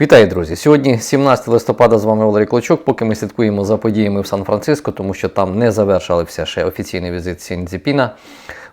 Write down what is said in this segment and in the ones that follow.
Вітаю, друзі! Сьогодні 17 листопада з вами Валерій Клочок. Поки ми слідкуємо за подіями в Сан-Франциско, тому що там не завершився ще офіційний візит Сіньцзіпіна.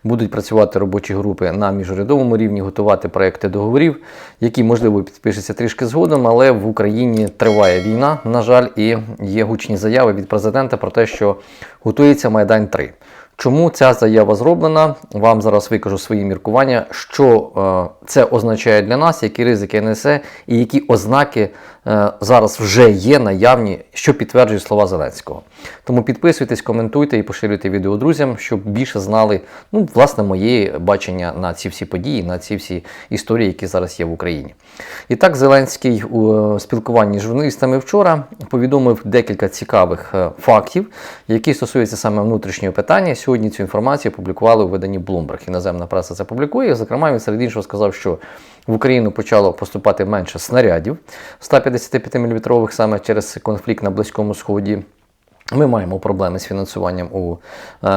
Будуть працювати робочі групи на міжурядовому рівні, готувати проекти договорів, які можливо підпишуться трішки згодом, але в Україні триває війна, на жаль, і є гучні заяви від президента про те, що готується Майдан 3. Чому ця заява зроблена? Вам зараз викажу свої міркування, що е, це означає для нас, які ризики несе, і які ознаки е, зараз вже є наявні, що підтверджують слова Зеленського. Тому підписуйтесь, коментуйте і поширюйте відео друзям, щоб більше знали ну, власне, моє бачення на ці всі події, на ці всі історії, які зараз є в Україні. І так, Зеленський у е, спілкуванні з журналістами вчора повідомив декілька цікавих фактів, які стосуються саме внутрішнього питання. Сьогодні цю інформацію опублікували у виданні Bloomberg. Іноземна преса це публікує. Зокрема, він серед іншого сказав, що в Україну почало поступати менше снарядів 155 мм саме через конфлікт на Близькому Сході. Ми маємо проблеми з фінансуванням у е,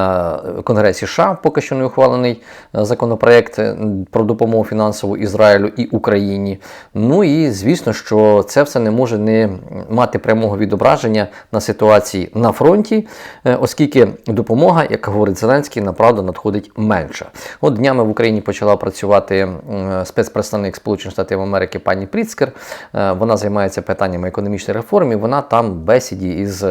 Конгресі США, поки що не ухвалений е, законопроект е, про допомогу фінансову Ізраїлю і Україні. Ну і звісно, що це все не може не мати прямого відображення на ситуації на фронті, оскільки допомога, як говорить Зеленський, направду надходить менше. От днями в Україні почала працювати спецпредставник Сполучених Штатів Америки пані Пріцкер. Вона займається питаннями економічної реформи. Вона там бесіді із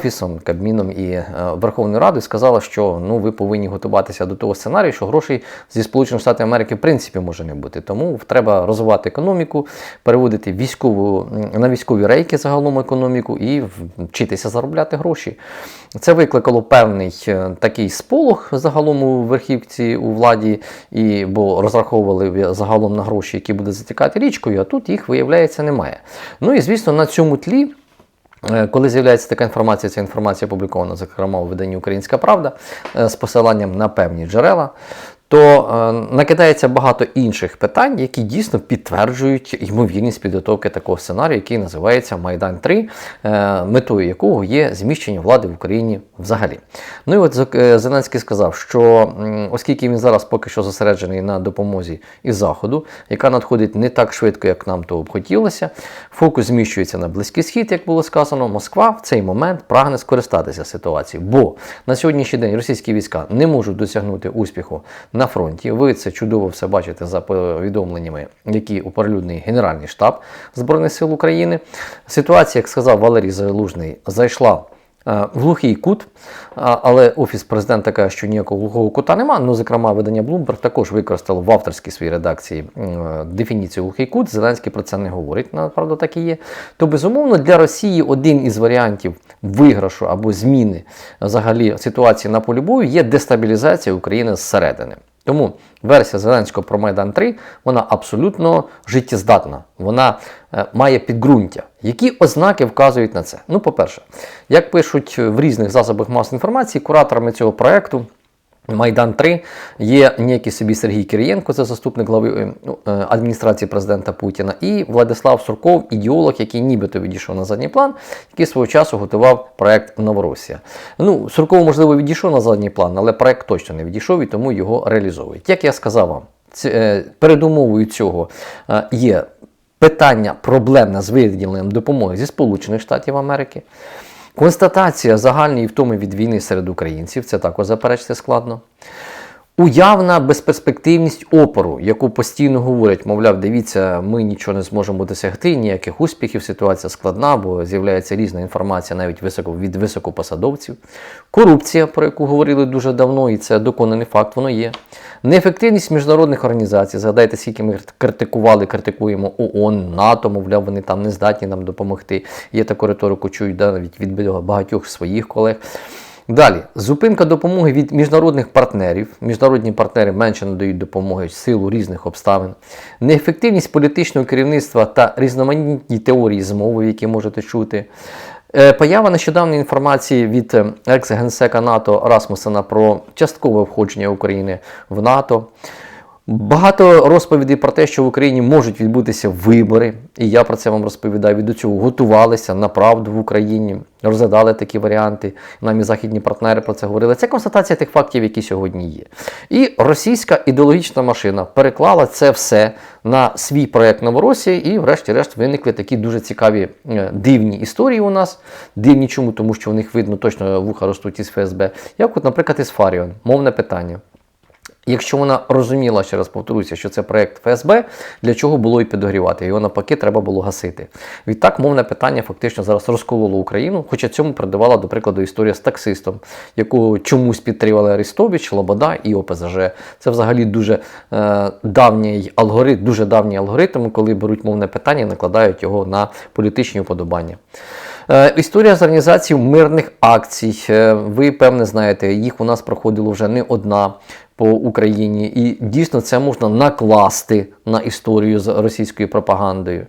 офісом, Кабміном і е, Верховною Радою сказала, що ну ви повинні готуватися до того сценарію, що грошей зі Сполучених Штатів Америки в принципі може не бути. Тому треба розвивати економіку, переводити військову на військові рейки загалом економіку і вчитися заробляти гроші. Це викликало певний е, такий сполох загалом у верхівці у владі, і бо розраховували загалом на гроші, які будуть затікати річкою, а тут їх виявляється немає. Ну і звісно, на цьому тлі. Е, Коли з'являється така інформація, ця інформація опублікована, зокрема у виданні Українська Правда е, з посиланням на певні джерела, то е, накидається багато інших питань, які дійсно підтверджують ймовірність підготовки такого сценарію, який називається Майдан 3, е, метою якого є зміщення влади в Україні взагалі. Ну і от е, Зеленський сказав, що оскільки він зараз поки що зосереджений на допомозі із Заходу, яка надходить не так швидко, як нам того б хотілося, фокус зміщується на Близький Схід, як було сказано, Москва в цей момент прагне скористатися ситуацією, бо на сьогоднішній день російські війська не можуть досягнути успіху на фронті. Ви це чудово все бачите за повідомленнями, які оприлюднив Генеральний штаб Збройних сил України. Ситуація, як сказав Валерій Залужний, зайшла. е, В глухий кут, але офіс президента каже, що ніякого глухого кута нема. Ну, зокрема, видання Bloomberg також використало в авторській своїй редакції дефініцію глухий кут. Зеленський про це не говорить, направда так і є. То безумовно для Росії один із варіантів виграшу або зміни взагалі ситуації на полі бою є дестабілізація України зсередини. Тому версія Зеленського про Майдан 3 вона абсолютно життєздатна. Вона е, має підґрунтя. Які ознаки вказують на це? Ну, по-перше, як пишуть в різних засобах масової інформації, кураторами цього проекту. Майдан 3 є ніякий собі Сергій Кирієнко, це заступник глави е, ну, е, адміністрації президента Путіна, і Владислав Сурков, ідеолог, який нібито відійшов на задній план, який свого часу готував проект Новоросія. Ну, Сурков, можливо, відійшов на задній план, але проект точно не відійшов і тому його реалізовують. Як я сказав вам, е, передумовою цього є питання проблемне з виділенням допомоги зі Сполучених Штатів Америки. Констатація загальної втоми від війни серед українців, це також заперечити складно. Уявна безперспективність опору, яку постійно говорять, мовляв, дивіться, ми нічого не зможемо досягти, ніяких успіхів, ситуація складна, бо з'являється різна інформація навіть високо, від високопосадовців. Корупція, про яку говорили дуже давно, і це доконаний факт, воно є. Неефективність міжнародних організацій. Згадайте, скільки ми критикували, критикуємо ООН, НАТО, мовляв, вони там не здатні нам допомогти. Є таку риторику, чують да, навіть від багатьох своїх колег. Далі, зупинка допомоги від міжнародних партнерів. Міжнародні партнери менше надають допомоги в силу різних обставин. Неефективність політичного керівництва та різноманітні теорії змови, які можете чути. Е, Поява нещодавньої інформації від е, екс-генсека НАТО Расмусена про часткове входження України в НАТО. Багато розповідей про те, що в Україні можуть відбутися вибори, і я про це вам розповідаю. І до цього готувалися на правду в Україні, розглядали такі варіанти. Нам і західні партнери про це говорили. Це констатація тих фактів, які сьогодні є. І російська ідеологічна машина переклала це все на свій проект Новоросії, і, врешті-решт, виникли такі дуже цікаві е, дивні історії у нас. Дивні чому? Тому що у них видно точно вуха ростуть із ФСБ. Як, от, наприклад, із Фаріон, мовне питання. Якщо вона розуміла, ще раз повторюся, що це проект ФСБ, для чого було і підогрівати? Його навпаки треба було гасити. Відтак, мовне питання фактично зараз розкололо Україну, хоча цьому передавала, до прикладу, історія з таксистом, яку чомусь підтримали Арестович, Лобода і ОПЗЖ. Це взагалі дуже е, давній алгоритм, дуже давній алгоритм, коли беруть мовне питання і накладають його на політичні уподобання. Е, Історія з організацією мирних акцій. Е, Ви певне знаєте, їх у нас проходило вже не одна по Україні, і дійсно це можна накласти на історію з російською пропагандою.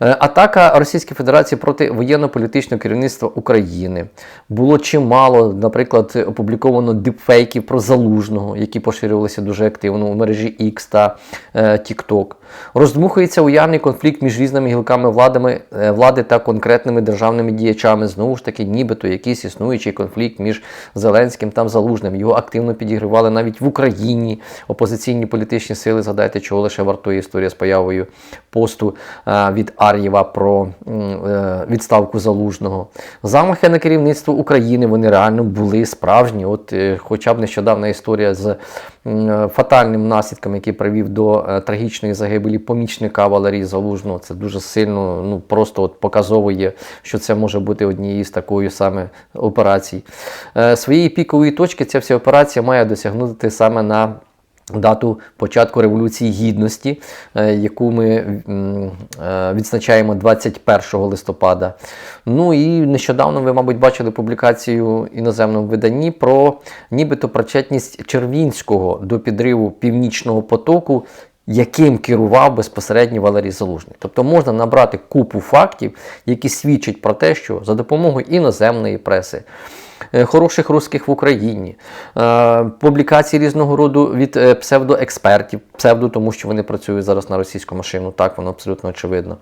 Е, Атака Російської Федерації проти воєнно-політичного керівництва України було чимало, наприклад, опубліковано дипфейків про залужного, які поширювалися дуже активно у мережі X та е, TikTok. Роздмухується уявний конфлікт між різними гілками владами, е, влади та конкретними державними діячами. Знову ж таки, нібито якийсь існуючий конфлікт між Зеленським та Залужним. Його активно підігривали навіть в Україні опозиційні політичні сили. Згадайте, чого лише вартує історія з появою посту е, Ар'єва про е, відставку залужного. Замахи на керівництво України вони реально були справжні. От, е, хоча б нещодавна історія з е, фатальним наслідком, який привів до трагічної загибелі помічника Валерії Залужного. Це дуже сильно, ну просто от показово є, що це може бути однією з такої саме операцій. Своєї пікової точки ця вся операція має досягнути саме на дату початку Революції Гідності, е, яку ми е, відзначаємо 21 листопада. Ну і нещодавно ви, мабуть, бачили публікацію іноземному виданні про нібито причетність Червінського до підриву Північного потоку. Яким керував безпосередньо Валерій Залужний. Тобто можна набрати купу фактів, які свідчать про те, що за допомогою іноземної преси, хороших русських в Україні, е, публікацій різного роду від е, псевдоекспертів, псевдо, тому що вони працюють зараз на російську машину, так воно абсолютно очевидно.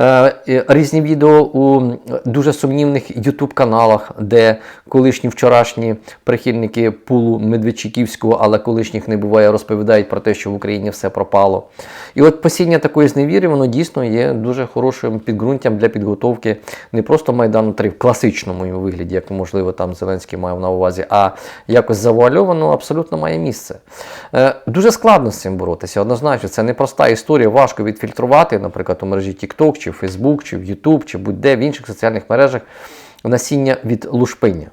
Е, Різні відео у дуже сумнівних youtube каналах де колишні вчорашні прихильники пулу Медведчиківського, але колишніх не буває, розповідають про те, що в Україні все пропало. І от посіння такої зневіри, воно дійсно є дуже хорошим підґрунтям для підготовки не просто Майдану 3 в класичному його вигляді, як можливо там Зеленський мав на увазі, а якось завуальовано абсолютно має місце. Е, Дуже складно з цим боротися. Однозначно, це непроста історія, важко відфільтрувати, наприклад, у мережі TikTok, чи Facebook, чи в YouTube, чи будь-де в інших соціальних мережах насіння від лушпиння.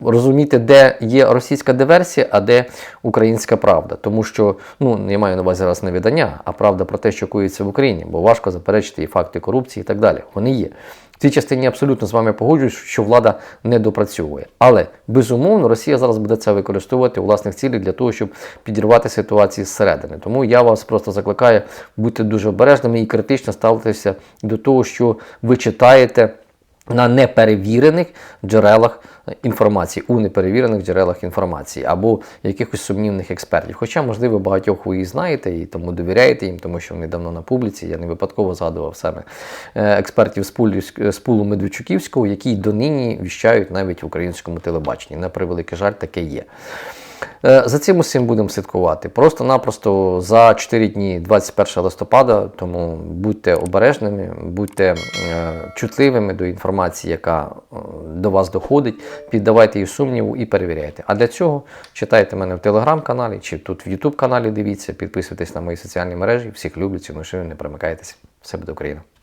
Розуміти, де є російська диверсія, а де українська правда. Тому що, ну, я маю на увазі зараз не видання, а правда про те, що коїться в Україні, бо важко заперечити і факти корупції і так далі. Вони є. В цій частині абсолютно з вами погоджуюсь, що влада не допрацьовує. Але безумовно Росія зараз буде це використовувати у власних цілях для того, щоб підірвати ситуацію зсередини. Тому я вас просто закликаю бути дуже обережними і критично ставитися до того, що ви читаєте на неперевірених джерелах інформації, у неперевірених джерелах інформації або якихось сумнівних експертів. Хоча, можливо, багатьох ви і знаєте, і тому довіряєте їм, тому що вони давно на публіці. Я не випадково згадував саме е, експертів з пулю, з пулу Медведчуківського, які донині віщають навіть в українському телебаченні. На превеликий жаль, таке є. Е, За цим усім будемо слідкувати. Просто-напросто за 4 дні 21 листопада, тому будьте обережними, будьте е, чутливими до інформації, яка е, до вас доходить, піддавайте її сумніву і перевіряйте. А для цього читайте мене в телеграм-каналі чи тут в Ютуб каналі дивіться, підписуйтесь на мої соціальні мережі. Всіх люблю, ціную, не примикайтеся. Все буде Україна!